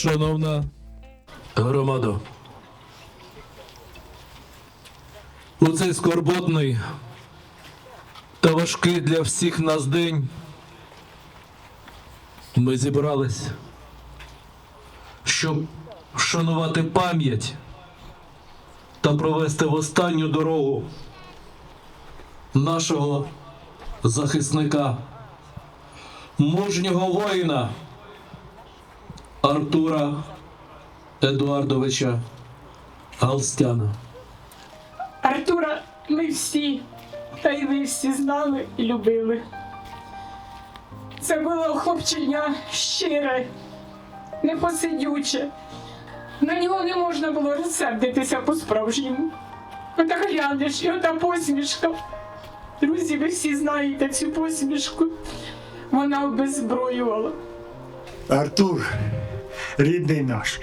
Шановна громада, у цей скорботний та важкий для всіх нас день ми зібрались, щоб вшанувати пам'ять та провести в останню дорогу нашого захисника, мужнього воїна. Артура Едуардовича Галстяна. Артура ми всі, та й ви всі знали і любили. Це було хлопчиня щире, непосидюче. На нього не можна було розсердитися по-справжньому. Ота глянеш, і ота посмішка. Друзі, ви всі знаєте цю посмішку. Вона обезброювала. Артур, рідний наш,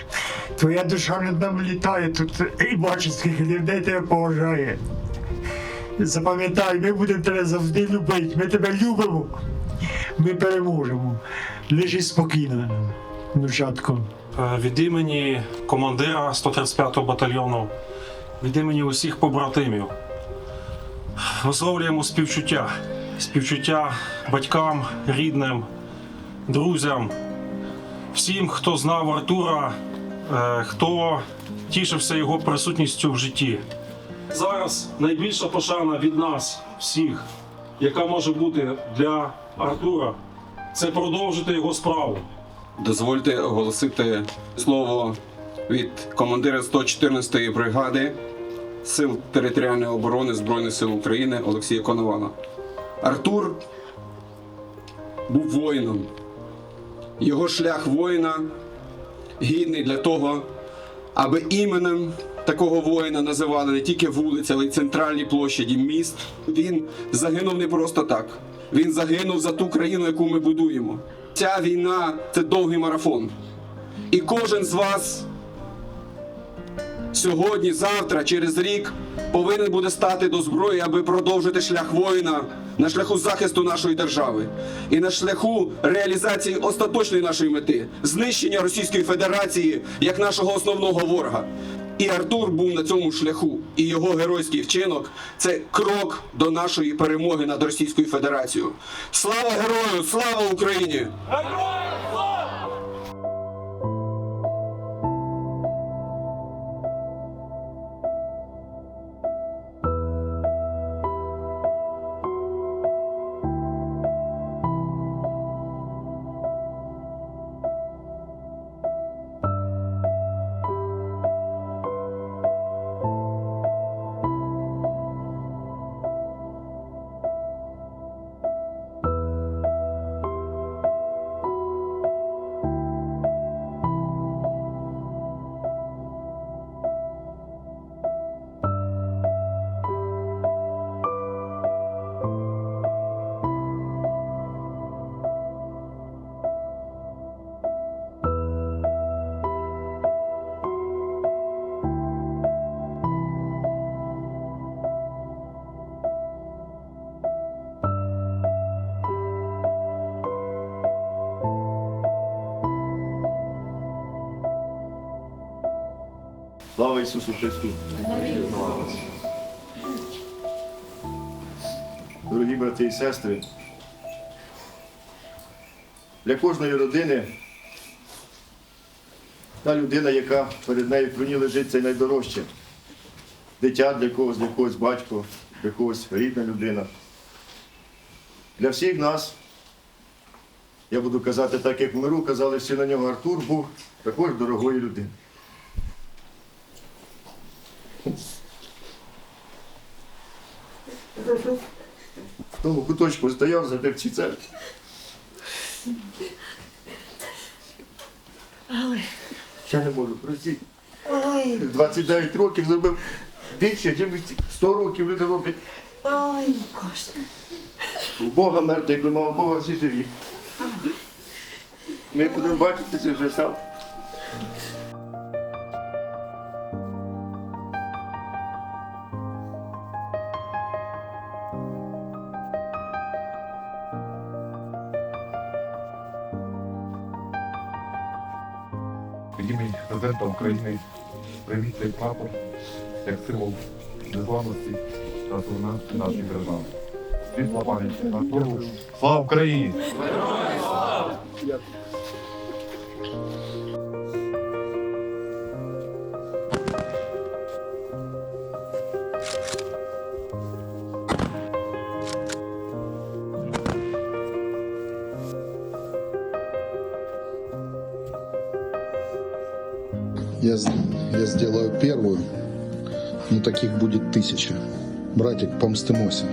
твоя душа над нами літає тут і бачить, скільки людей тебе поважає. Запам'ятай, ми будемо тебе завжди любити. Ми тебе любимо. Ми переможемо. Лежи спокійно, внучатко. Е, Від імені командира 135-го батальйону, від імені усіх побратимів висловлюємо співчуття. Співчуття батькам, рідним, друзям, всім, хто знав Артура, е, хто тішився його присутністю в житті. Зараз найбільша пошана від нас, всіх, яка може бути для Артура, це продовжити його справу. Дозвольте оголосити слово від командира 114-ї бригади Сил територіальної оборони Збройних сил України Олексія Коновала. Артур був воїном. Його шлях воїна гідний для того, аби іменем такого воїна називали не тільки вулиці, але й центральні площаді міст. Він загинув не просто так. Він загинув за ту країну, яку ми будуємо. Ця війна це довгий марафон. І кожен з вас сьогодні, завтра, через рік повинен буде стати до зброї, аби продовжити шлях воїна на шляху захисту нашої держави і на шляху реалізації остаточної нашої мети знищення Російської Федерації як нашого основного ворога. І Артур був на цьому шляху, і його геройський вчинок це крок до нашої перемоги над Російською Федерацією. Слава герою! Слава Україні! Слава Ісусу Христу! Дорогі брати і сестри, для кожної родини та людина, яка перед нею в труні лежить, це найдорожче. Дитя для когось, для когось батько, для когось рідна людина. Для всіх нас, я буду казати так, як в миру казали всі на нього, Артур був також дорогою людиною. В тому куточку стояв за певці церкви. Я не можу простити. 29 років зробив більше, ніж 100 років люди роблять. Ой, Боже. У Бога мертвий, коли мав Бога всі живі. Ми будемо бачити це вже сам. Імені президента України привіт цей прапор як символ незламності та свободи нашої держави. Світла пам'ять Артуру. Слава Україні! Я, я сделаю первую, но таких будет тысяча. Братик, помстимося.